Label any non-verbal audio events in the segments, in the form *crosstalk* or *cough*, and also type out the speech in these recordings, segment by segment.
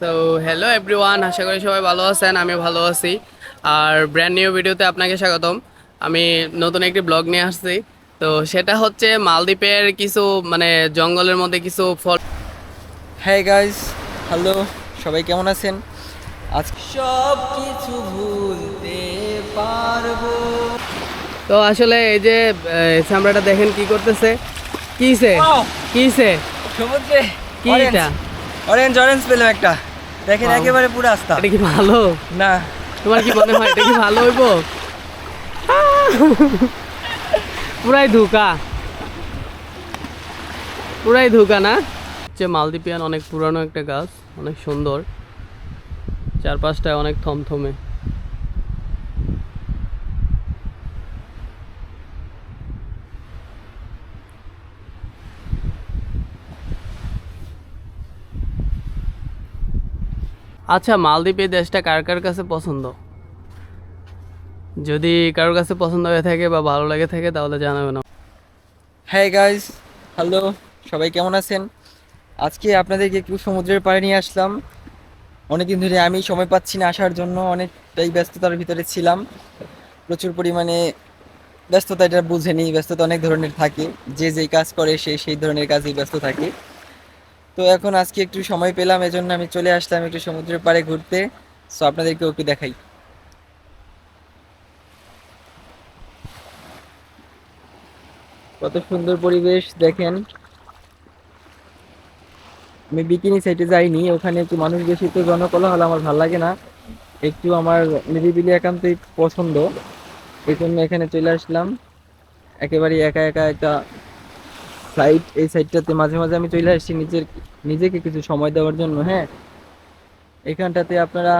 So hello everyone আশা করি সবাই ভালো আছেন আমি ভালো আছি। আর ব্র্যান্ড নিউ ভিডিওতে আপনাকে স্বাগতম। আমি নতুন একটি ব্লগ নিয়ে আসছি। তো সেটা হচ্ছে মালদ্বীপের কিছু মানে জঙ্গলের মধ্যে কিছু ফল হ্যাঁ গাইস হ্যালো সবাই কেমন আছেন? আজ সব কিছু ভুলতে পারব। তো আসলে এই যে চামড়াটা দেখেন কি করতেছে। কিসে! কিসে? সমুদ্রে। কি এটা? অরেঞ্জ অরেঞ্জ পেলাম একটা। দেখেন একেবারে পুরো আস্তা এটা কি ভালো? না। তোমার কি মনে হয় এটা কি ভালো হইব? পুরাই ধোকা। পুরাই ধোকা না? হচ্ছে মালদ্বীপিয়ান অনেক পুরানো একটা গাছ অনেক সুন্দর। চারপাশটায় অনেক থমথমে। আচ্ছা মালদ্বীপ এই দেশটা কার কার কাছে পছন্দ? যদি কারোর কাছে পছন্দ হয়ে থাকে বা ভালো লাগে থাকে, তাহলে জানাবেন হ্যাঁ গাইস হ্যালো সবাই কেমন আছেন? আজকে আপনাদেরকে একটু সমুদ্রের পাড়ে নিয়ে আসলাম। অনেকদিন ধরে আমি সময় পাচ্ছি না আসার জন্য, অনেকটাই ব্যস্ততার ভিতরে ছিলাম। প্রচুর পরিমাণে ব্যস্ততা এটা বুঝেনি ব্যস্ততা অনেক ধরনের থাকে। যে যেই কাজ করে, সে সেই ধরনের কাজেই ব্যস্ত থাকে। তো এখন আজকে একটু সময় পেলাম, এজন্য আমি চলে আসলাম একটু সমুদ্রের পাড়ে ঘুরতে। সো আপনাদেরকে একটু দেখাই। কত সুন্দর পরিবেশ, দেখেন। আমি বিকিনি সাইটে যাইনি, ওখানে একটু মানুষ বেশি, তো জনকোলাহল আমার ভালো লাগে না। একটু আমার নিরিবিলি একান্তই পছন্দ। এই জন্য এখানে চলে আসলাম। একেবারে একা একা একটা সাইড এই সাইডটাতে মাঝে মাঝে আমি চলে আসছি নিজের, নিজেকে কিছু সময় দেওয়ার জন্য হ্যাঁ? এখানটাতে আপনারা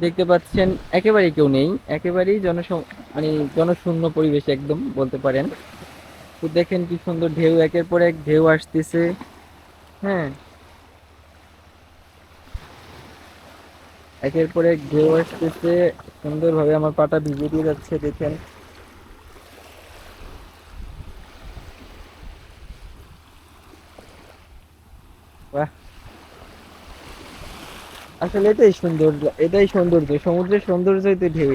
দেখতে পাচ্ছেন, একেবারেই কেউ নেই, একেবারেই জনস মানে জনশূন্য পরিবেশ একদম বলতে পারেন। তো দেখেন কি সুন্দর ঢেউ, একের পর এক ঢেউ আসতেছে হ্যাঁ? একের পর এক ঢেউ আসতেছে, সুন্দরভাবে আমার পাটা ভিজে দিয়ে যাচ্ছে, দেখেন। আসলে এটাই সুন্দর, এটাই সৌন্দর্য, সমুদ্রের সৌন্দর্যই তো ঢেউ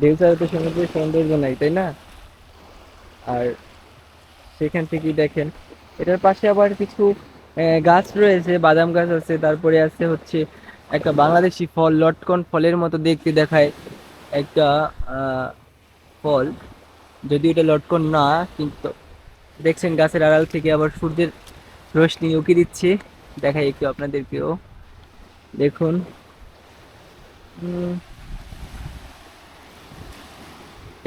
ঢেউ ছাড়া তো সমুদ্রের সৌন্দর্য নাই, তাই না? আর সেখান থেকেই দেখেন, এটার পাশে আবার কিছু গাছ রয়েছে, বাদাম গাছ আছে, তারপরে আছে হচ্ছে একটা বাংলাদেশি ফল, লটকন ফলের মতো দেখতে দেখায় একটা ফল যদি এটা লটকন না, কিন্তু দেখছেন গাছের আড়াল থেকে আবার সূর্যের রোশনি উকি দিচ্ছে, দেখাই একটু আপনাদেরকেও। দেখুন।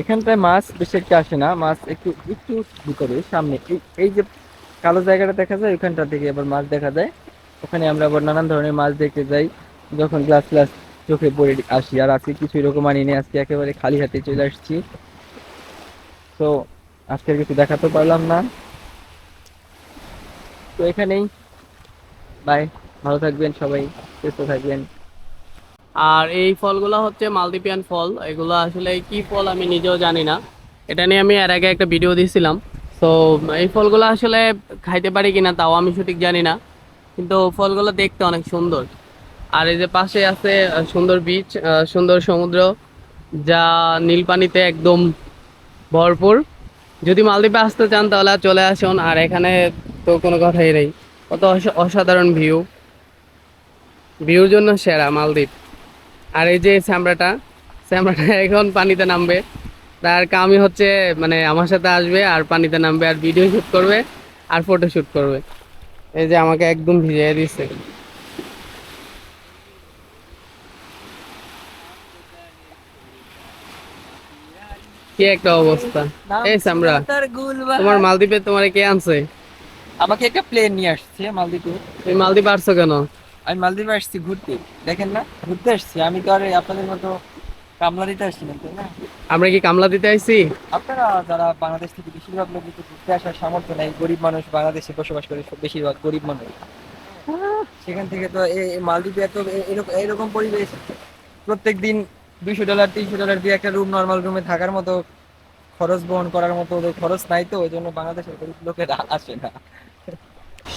এখানটায় মাছ বেশি একটা আসে না, মাছ একটু একটু ভিতরে, সামনে। এই যে কালো জায়গাটা দেখা যায় ওখানটা থেকে আবার মাছ দেখা যায়। ওখানে আমরা আবার নানান ধরনের মাছ দেখতে যাই, যখন গ্লাস গ্লাস চোখে পড়ে আসি। আর আজকে কিছু এরকম আনিনি আজকে একেবারে খালি হাতে চলে আসছি। তো আজকে কিছু দেখাতে পারলাম না। তো এখানেই বাই ভালো থাকবেন সবাই, সুস্থ থাকবেন। আর এই ফলগুলো হচ্ছে মালদ্বীপিয়ান ফল। এগুলো আসলে কি ফল আমি নিজেও জানি না। এটা নিয়ে আমি এর আগে একটা ভিডিও দিয়েছিলাম তো এই ফলগুলো আসলে খাইতে পারি কিনা তাও আমি সঠিক জানি না। কিন্তু ফলগুলো দেখতে অনেক সুন্দর। আর এই যে পাশে আছে সুন্দর বিচ সুন্দর সমুদ্র, যা নীল পানিতে একদম ভরপুর। যদি মালদ্বীপে আসতে চান তাহলে চলে আসুন। আর এখানে তো কোনো কথাই নেই। কত অসাধারণ ভিউ ভিউর জন্য সেরা মালদ্বীপ। আর এই যে স্যামরাটা স্যামরাটা *laughs* এখন পানিতে নামবে। তার কামই হচ্ছে মানে আমার সাথে আসবে আর পানিতে নামবে আর ভিডিও শুট করবে আর ফটো শুট করবে। এই যে আমাকে একদম ভিজিয়ে দিচ্ছে কি একটা অবস্থা। এই স্যামরা তোমার মালদ্বীপে তোমার কে আনছে? আমাকে একটা প্লেন নিয়ে আসছে মালদ্বীপে। তুমি মালদ্বীপ আসছো কেন? আমি মালদ্বীপে আসছি ঘুরতে। দেখেন না ঘুরতে আসছি। আমি তো আর আপনাদের মতো কামলা দিতে আসছি না তাই না? আমরা কি কামলা দিতে আসছি আপনারা যারা বাংলাদেশ থেকে বেশিরভাগ লোক কিন্তু ঘুরতে আসার সামর্থ্য নেই গরিব মানুষ বাংলাদেশে বসবাস করে সব বেশিরভাগ গরিব মানুষ। সেখান থেকে তো এই এই মালদ্বীপে এত এরকম এরকম পরিবেশ। প্রত্যেক দিন দুইশো ডলার তিনশো ডলার দিয়ে একটা রুম নর্মাল রুমে থাকার মতো খরচ বহন করার মতো ওদের খরচ নাই তো ওই জন্য বাংলাদেশের গরিব লোকেরা আসে না।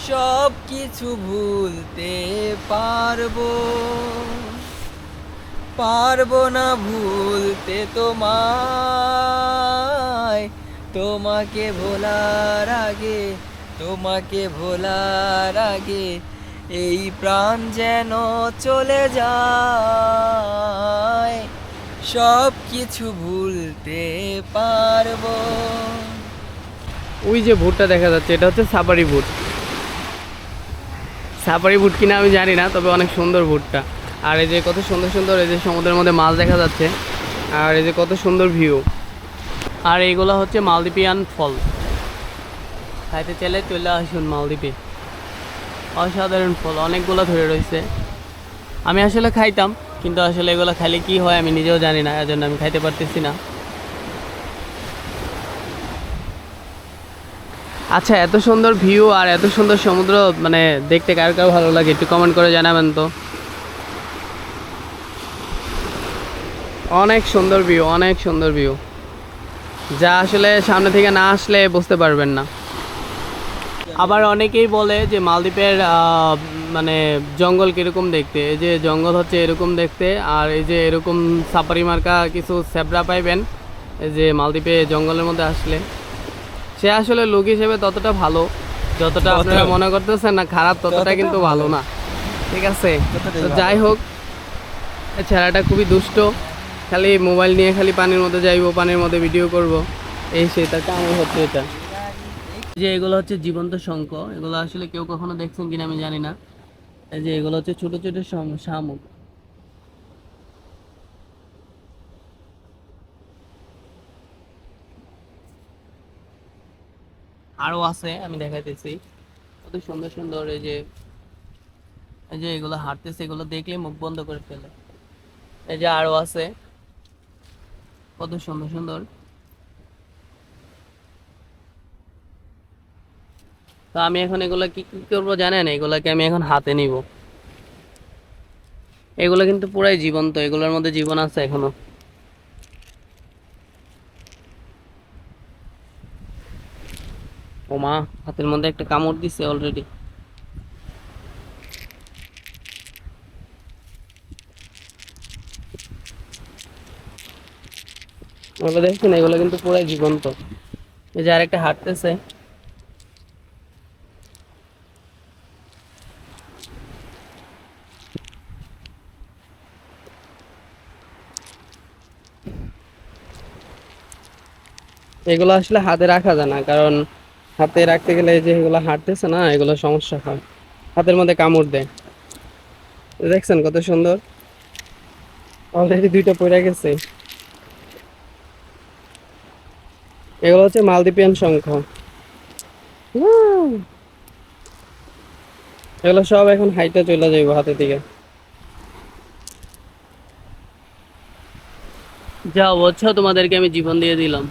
সব কিছু ভুলতে পারব। পারব না ভুলতে তোমায়। তোমাকে ভোলার আগে, তোমাকে ভোলার আগে এই প্রাণ যেন চলে যায়। সব কিছু ভুলতে পারব। ওই যে ভুটটা দেখা যাচ্ছে, এটা হচ্ছে সাপারি ভুট সাপারি ভুট কিনা আমি জানি না, তবে অনেক সুন্দর ভুটটা আর এই যে কত সুন্দর সুন্দর এই যে সমুদ্রের মধ্যে মাছ দেখা যাচ্ছে, আর এই যে কত সুন্দর ভিউ। আর এইগুলো হচ্ছে মালদ্বীপিয়ান ফল। খাইতে চাইলে চলে আসুন মালদ্বীপে। অসাধারণ ফল, অনেকগুলো ধরে রয়েছে। আমি আসলে খাইতাম, কিন্তু আসলে এগুলো খাইলে কি হয় আমি নিজেও জানি না, এজন্য আমি খাইতে পারতেছি না। আচ্ছা এত সুন্দর ভিউ আর এত সুন্দর সমুদ্র মানে দেখতে কার কার ভালো লাগে একটু কমেন্ট করে জানাবেন তো। অনেক সুন্দর ভিউ অনেক সুন্দর ভিউ যা আসলে সামনে থেকে না আসলে বুঝতে পারবেন না। আবার অনেকেই বলে যে মালদ্বীপের মানে জঙ্গল কীরকম দেখতে? এই যে জঙ্গল হচ্ছে এরকম দেখতে, আর এই যে এরকম সাপারি মার্কা কিছু স্যাবরা পাইবেন, এই যে মালদ্বীপে জঙ্গলের মধ্যে আসলে। সে আসলে লোক হিসেবে ততটা ভালো যতটা আপনারা মনে করতেছেন না খারাপ ততটা কিন্তু ভালো। না। ঠিক আছে? তো যাই হোক ছেলেটা খুবই দুষ্ট। খালি মোবাইল নিয়ে খালি পানির মধ্যে যাইবো পানির মধ্যে ভিডিও করব। এই সে তার কাম হচ্ছে এটা। যে এগুলো হচ্ছে জীবন্ত শঙ্খ এগুলো আসলে কেউ কখনো দেখছেন কিনা আমি জানি না। এই যে এগুলো হচ্ছে ছোট ছোট শাম- শামুক। আরও আছে, আমি দেখাইতেছি। কত সুন্দর সুন্দর এই যে এই যে এগুলো হাঁটতেছে, এগুলো দেখলে মুখ বন্ধ করে ফেলে। এই যে আরও আছে। কত সুন্দর সুন্দর। তো আমি এখন এগুলা কি কি করব জানেন? এগুলাকে আমি এখন হাতে নিব। এগুলো কিন্তু পুরাই জীবন্ত, এগুলোর মধ্যে জীবন আছে এখনও। মা হাতের মধ্যে একটা কামড় দিছে অলরেডি ওগুলো দেখছেন, এগুলো কিন্তু পুরাই জীবন্ত। এই যে আরেকটা হাঁটতেছে। এগুলো আসলে হাতে রাখা যায় না, কারণ হাতে রাখতে গেলে যে এগুলো হাঁটতেছে না, এগুলো সমস্যা হয়। হাতের মধ্যে কামড় দেয়। দেখছেন কত সুন্দর? অলরেডি দুইটা পড়ে গেছে। এগুলো হচ্ছে মালদ্বীপিয়ান শঙ্খ। এগুলো সব এখন হাইটে চলে যাইব হাতে দিকে। যা বুঝছ তোমাদেরকে আমি জীবন দিয়ে দিলাম।